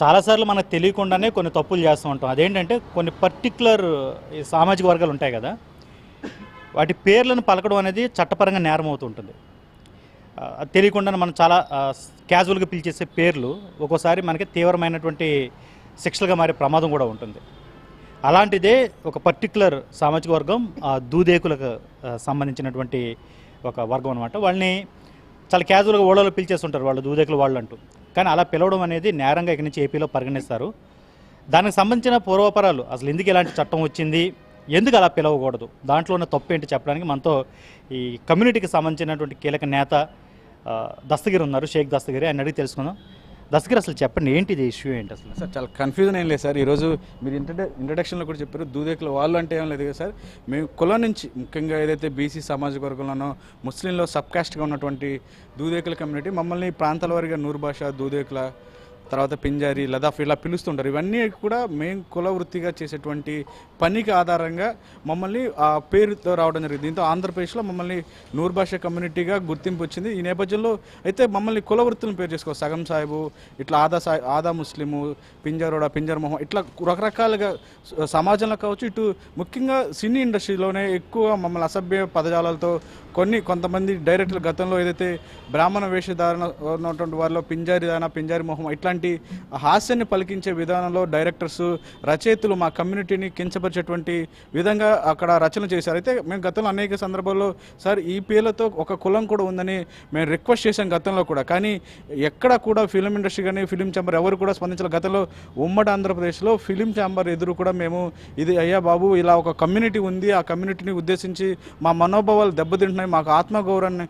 చాలాసార్లు మనకు తెలియకుండానే కొన్ని తప్పులు చేస్తూ ఉంటాం. అదేంటంటే కొన్ని పర్టికులర్ సామాజిక వర్గాలు ఉంటాయి కదా వాటి పేర్లను పలకడం అనేది చట్టపరంగా నేరం అవుతుంటుంది తెలియకుండానే మనం చాలా క్యాజువల్గా పిలిచేసే పేర్లు ఒక్కోసారి మనకి తీవ్రమైనటువంటి శిక్షలుగా మారే ప్రమాదం కూడా ఉంటుంది. అలాంటిదే ఒక పర్టికులర్ సామాజిక వర్గం ఆ, దూదేకులకు సంబంధించినటువంటి ఒక వర్గం అనమాట వాళ్ళని చాలా క్యాజువల్గా ఓడలో పిలిచేస్తుంటారు వాళ్ళు దూదేకులు వాళ్ళు అంటూ కానీ అలా పిలవడం అనేది నేరంగా ఇక్కడి నుంచి ఏపీలో పరిగణిస్తారు. దానికి సంబంధించిన పూర్వపరాలు అసలు ఎందుకు ఇలాంటి చట్టం వచ్చింది ఎందుకు అలా పిలవకూడదు దాంట్లో ఉన్న తప్పు ఏంటి చెప్పడానికి మనతో ఈ కమ్యూనిటీకి సంబంధించినటువంటి కీలక నేత దస్తగిరి ఉన్నారు షేక్ దస్తగిరి ఆయన అడిగి తెలుసుకుందాం. దస్గర్ అసలు చెప్పండి ఏంటి ఇది ఇష్యూ ఏంటి అసలు? సార్ చాలా కన్ఫ్యూజన్ ఏం లేదు సార్. ఈరోజు మీరు ఇంట్రడ ఇంట్రడక్షన్లో కూడా చెప్పారు దూదేకుల వాళ్ళు అంటే ఏం లేదు కదా సార్. మేము కులం నుంచి ముఖ్యంగా ఏదైతే బీసీ సామాజిక వర్గంలోనో ముస్లింలో సబ్ కాస్ట్గా ఉన్నటువంటి దూదేకుల కమ్యూనిటీ మమ్మల్ని ప్రాంతాల వారిగా నూరు భాష దూదేకుల తర్వాత పింజారి లదాఫ్ ఇలా పిలుస్తుంటారు. ఇవన్నీ కూడా మేము కుల వృత్తిగా చేసేటువంటి పనికి ఆధారంగా మమ్మల్ని ఆ పేరుతో రావడం జరిగింది. దీంతో ఆంధ్రప్రదేశ్లో మమ్మల్ని నూర్భాష కమ్యూనిటీగా గుర్తింపు వచ్చింది. ఈ నేపథ్యంలో అయితే మమ్మల్ని కుల వృత్తులను పేరు చేసుకో సగం సాహిబు ఇట్లా ఆదా సాయి ఆదా ముస్లిము పింజారోడ పింజర్ మొహం ఇట్లా రకరకాలుగా సమాజంలో కావచ్చు ఇటు ముఖ్యంగా సినీ ఇండస్ట్రీలోనే ఎక్కువ మమ్మల్ని అసభ్య పదజాలాలతో కొన్ని కొంతమంది డైరెక్టర్ గతంలో ఏదైతే బ్రాహ్మణ వేషధారణ ఉన్నటువంటి వారిలో పింజారి దాన పింజారి మొహం ఇట్లాంటి హాస్యాన్ని పలికించే విధానంలో డైరెక్టర్స్ రచయితలు మా కమ్యూనిటీని కించపరిచేటువంటి విధంగా అక్కడ రచన చేశారు. అయితే మేము గతంలో అనేక సందర్భాల్లో సార్ ఈ పేర్లతో ఒక కులం కూడా ఉందని మేము రిక్వెస్ట్ చేశాం గతంలో కూడా. కానీ ఎక్కడ కూడా ఫిలిం ఇండస్ట్రీ కానీ ఫిలిం ఛాంబర్ ఎవరు కూడా స్పందించాలి. గతంలో ఉమ్మడి ఆంధ్రప్రదేశ్లో ఫిలిం ఛాంబర్ ఎదురు కూడా మేము ఇది అయ్యా బాబు ఇలా ఒక కమ్యూనిటీ ఉంది. ఆ కమ్యూనిటీని ఉద్దేశించి మా మనోభావాలు దెబ్బతింటున్నాయి మాకు ఆత్మగౌరవాన్ని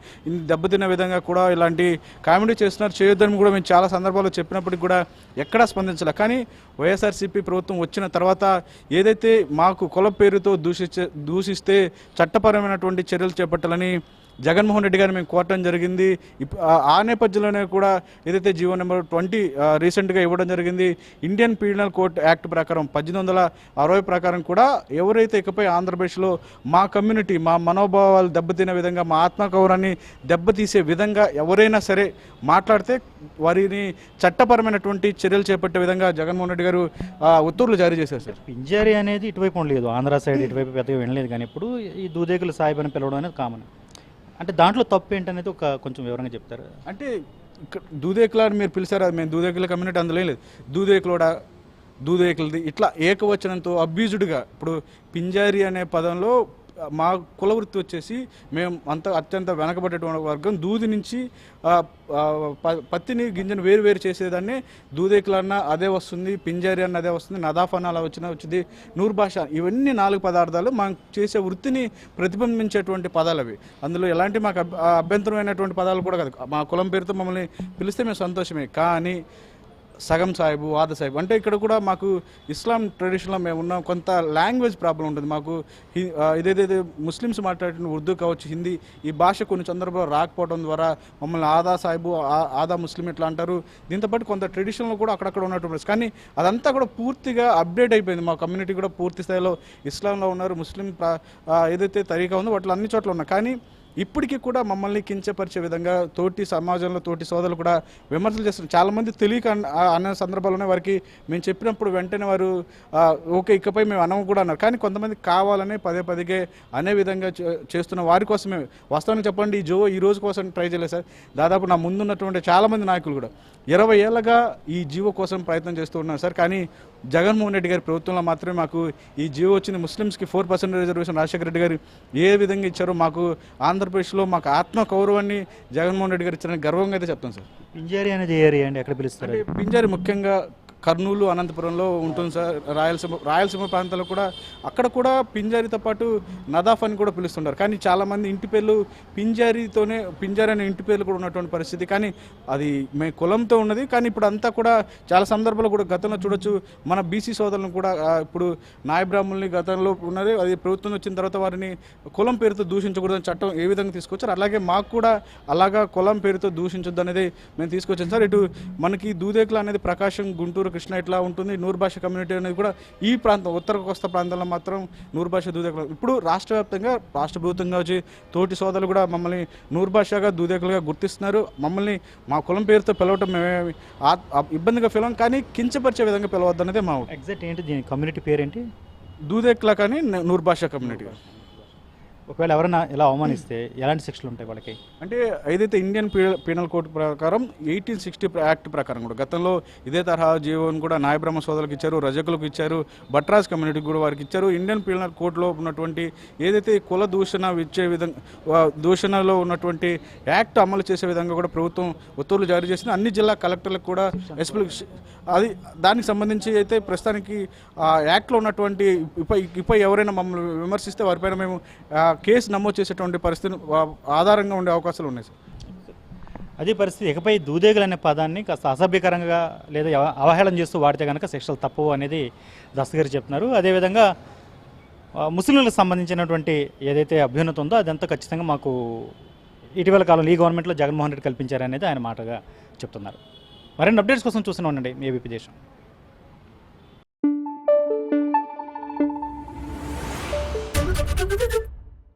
దెబ్బతిన్న విధంగా కూడా ఇలాంటి కామెడీ చేస్తున్నారు. చేయొద్దని కూడా మేము చాలా సందర్భాల్లో చెప్పినప్పటికీ కూడా ఎక్కడా స్పందించలే. కానీ వైఎస్ఆర్సీపీ ప్రభుత్వం వచ్చిన తర్వాత ఏదైతే మాకు కుల పేరుతో దూషించే దూషిస్తే చట్టపరమైనటువంటి చర్యలు చేపట్టాలని జగన్మోహన్ రెడ్డి గారిని మేము కోరటం జరిగింది. ఇప్- ఆ- నేపథ్యంలోనే కూడా ఏదైతే జీవో నెంబర్ ట్వంటీ రీసెంట్గా ఇవ్వడం జరిగింది ఇండియన్ పీడనల్ కోర్ట్ యాక్ట్ ప్రకారం పద్దెనిమిది వందల అరవై ప్రకారం కూడా ఎవరైతే ఇకపై ఆంధ్రప్రదేశ్లో మా కమ్యూనిటీ మా మనోభావాలు దెబ్బతినే విధంగా మా ఆత్మగౌరవాన్ని దెబ్బతీసే విధంగా ఎవరైనా సరే మాట్లాడితే వారిని చట్టపరమైనటువంటి చర్యలు చేపట్టే విధంగా జగన్మోహన్ రెడ్డి గారు ఉత్తర్వులు జారీ చేశారు సార్. పింజారి అనేది ఇటువైపు ఉండలేదు. ఆంధ్ర సైడ్ ఇటువైపు పెద్దగా వినలేదు కానీ ఇప్పుడు ఈ దూదేకులు సాహిబ్ అని పిలవడం అనేది కామన్. అంటే దాంట్లో తప్పు ఏంటనేది ఒక కొంచెం వివరంగా చెప్తారు? అంటే ఇక్కడ దూదేకుల అని మీరు పిలిచారు అది మేము దూదేకుల కమ్యూనిటీ అందులో ఏం లేదు. దూదేకులోడ దూదేకులది ఇట్లా ఏకవచనంతో అబ్యూజ్డ్గా ఇప్పుడు పింజారి అనే పదంలో మా కుల వృత్తి వచ్చేసి మేము అంత అత్యంత వెనకబడేటువంటి వర్గం. దూది నుంచి ప- పత్తిని గింజను వేరు వేరు చేసేదాన్ని. దూదేకులన్నా అదే వస్తుంది పింజారి అన్న అదే వస్తుంది నదాఫ్ అలా వచ్చిన వచ్చింది నూరు భాష. ఇవన్నీ నాలుగు పదార్థాలు మనం చేసే వృత్తిని ప్రతిబింబించేటువంటి పదాలు అవి అందులో ఎలాంటి మాకు అభ్యంతరమైనటువంటి పదాలు కూడా కాదు. మా కులం పేరుతో మమ్మల్ని పిలిస్తే మేము సంతోషమే. కానీ సగం సాహిబు వాద సాహిబు. అంటే ఇక్కడ కూడా మాకు ఇస్లాం ట్రెడిషన్లో మేము ఉన్నాం కొంత లాంగ్వేజ్ ప్రాబ్లం ఉంటుంది. మాకు ఇదేదైతే ముస్లిమ్స్ మాట్లాడిన ఉర్దూ కావచ్చు హిందీ ఈ భాష కొన్ని సందర్భాల్లో రాకపోవడం ద్వారా మమ్మల్ని ఆదా సాహిబు ఆ- ఆదా ముస్లిం ఇట్లా అంటారు? దీంతో పాటు కొంత ట్రెడిషన్లో కూడా అక్కడక్కడ ఉన్నటువంటి కానీ అదంతా కూడా పూర్తిగా అప్డేట్ అయిపోయింది. మా కమ్యూనిటీ కూడా పూర్తి స్థాయిలో ఇస్లాంలో ఉన్నారు. ముస్లిం ఏదైతే తరీకా ఉందో వాటిలో అన్ని చోట్ల ఉన్నాయి. కానీ ఇప్పటికీ కూడా మమ్మల్ని కించపరిచే విధంగా తోటి సమాజంలో తోటి సోదరులు కూడా విమర్శలు చేస్తున్నారు. చాలామంది తెలియక అన్న- సందర్భాల్లోనే వారికి మేము చెప్పినప్పుడు వెంటనే వారు ఓకే ఇకపై మేము అనము కూడా అన్నారు. కానీ కొంతమంది కావాలనే పదే పదిగే అనే విధంగా చే- చేస్తున్న వారి కోసమే. వాస్తవానికి చెప్పండి ఈ జో ఈ రోజు కోసం ట్రై చేయలేదు సార్. దాదాపు నా ముందున్నటువంటి చాలామంది నాయకులు కూడా. ఇరవై ఏళ్ళగా ఈ జీవో కోసం ప్రయత్నం చేస్తూ ఉన్నారు సార్. కానీ జగన్మోహన్ రెడ్డి గారి ప్రభుత్వంలో మాత్రమే మాకు ఈ జీవో వచ్చింది. ముస్లిమ్స్కి four percent reservation Rajasekhara Reddy garu ఏ విధంగా ఇచ్చారో మాకు ఆంధ్రప్రదేశ్లో మాకు ఆత్మ గౌరవాన్ని జగన్మోహన్ రెడ్డి గారు ఇచ్చారని గర్వంగా అయితే చెప్తాను సార్. పింజారి అనేది ఏరియా అండి? ఎక్కడ పిలుస్తారు? పింజారి ముఖ్యంగా కర్నూలు అనంతపురంలో ఉంటుంది సార్. రాయలసీమ రాయలసీమ ప్రాంతాల్లో కూడా అక్కడ కూడా పింజారితో పాటు నదాఫ్ అని కూడా పిలుస్తుంటారు. కానీ చాలామంది ఇంటి పేర్లు పింజారితోనే పింజారి అనే ఇంటి పేర్లు కూడా ఉన్నటువంటి పరిస్థితి. కానీ అది మే కులంతో ఉన్నది. కానీ ఇప్పుడు అంతా కూడా చాలా సందర్భాలు కూడా గతంలో చూడొచ్చు మన బీసీ సోదరులను కూడా ఇప్పుడు నాయ బ్రాహ్మణుల్ని గతంలో ఉన్నది. అది ప్రభుత్వం వచ్చిన తర్వాత వారిని కులం పేరుతో దూషించకూడదని చట్టం ఏ విధంగా తీసుకొచ్చారు? అలాగే మాకు కూడా అలాగా కులం పేరుతో దూషించొద్దు అనేది మేము తీసుకొచ్చాం సార్. ఇటు మనకి దూదేకులు అనేది ప్రకాశం గుంటూరు కూడా కృష్ణ ఇట్లా ఉంటుంది? నూరు భాష కమ్యూనిటీ అనేది కూడా ఈ ప్రాంతం ఉత్తర కోస్తా ప్రాంతంలో మాత్రం నూరు భాష దూదేకులు. ఇప్పుడు రాష్ట్ర వ్యాప్తంగా రాష్ట్ర ప్రభుత్వంగా వచ్చి తోటి సోదరులు కూడా మమ్మల్ని నూరు భాషగా దూదేకులుగా గుర్తిస్తున్నారు. మమ్మల్ని మా కులం పేరుతో పిలవటం ఆ ఇబ్బందిగా పిలవం కానీ కించపరిచే విధంగా పిలవద్దనేదే మా ఎగ్జాక్ట్ ఏంటి దీని కమ్యూనిటీ పేరేంటి? దూదేకుల కానీ నూరు భాష కమ్యూనిటీ. ఒకవేళ ఎవరైనా ఇలా అవమానిస్తే ఎలాంటి శిక్షలు ఉంటాయి వాళ్ళకి? అంటే ఏదైతే ఇండియన్ పీనల్ కోడ్ ప్రకారం ఎయిటీన్ సిక్స్టీ యాక్ట్ ప్రకారం కూడా గతంలో ఇదే తరహా జీవోని కూడా నాయబ్రహ్మ సోదరులకు ఇచ్చారు రజకులకు ఇచ్చారు భట్రాజ్ కమ్యూనిటీకి కూడా వారికి ఇచ్చారు. ఇండియన్ పీనల్ కోడ్లో ఉన్నటువంటి ఏదైతే కుల దూషణ ఇచ్చే విధంగా దూషణలో ఉన్నటువంటి యాక్ట్ అమలు చేసే విధంగా కూడా ప్రభుత్వం ఉత్తర్వులు జారీ చేసింది. అన్ని జిల్లా కలెక్టర్లకు కూడా ఎస్పీ అది దానికి సంబంధించి అయితే ప్రస్తుతానికి ఆ యాక్ట్లో ఉన్నటువంటి ఇప్ప ఇప్ప ఎవరైనా మమ్మల్ని విమర్శిస్తే వారిపైన మేము కేసు నమోదు చేసేటువంటి పరిస్థితి ఆధారంగా ఉండే అవకాశాలు ఉన్నాయి సార్. అదే పరిస్థితి. ఇకపై దూదేగులు అనే పదాన్ని కాస్త అసభ్యకరంగా లేదా అవహేళన చేస్తూ వాడితే కనుక శిక్షలు తప్పవు అనేది దస్తగిరి చెప్తున్నారు. అదేవిధంగా ముస్లింలకు సంబంధించినటువంటి ఏదైతే అభ్యున్నత ఉందో అదంతా ఖచ్చితంగా మాకు ఇటీవల కాలంలో ఈ గవర్నమెంట్లో జగన్మోహన్ రెడ్డి కల్పించారనేది ఆయన మాటగా చెప్తున్నారు. మరిన్ని అప్డేట్స్ కోసం చూస్తూనే ఉండండి మీ ఏబీపీ దేశం.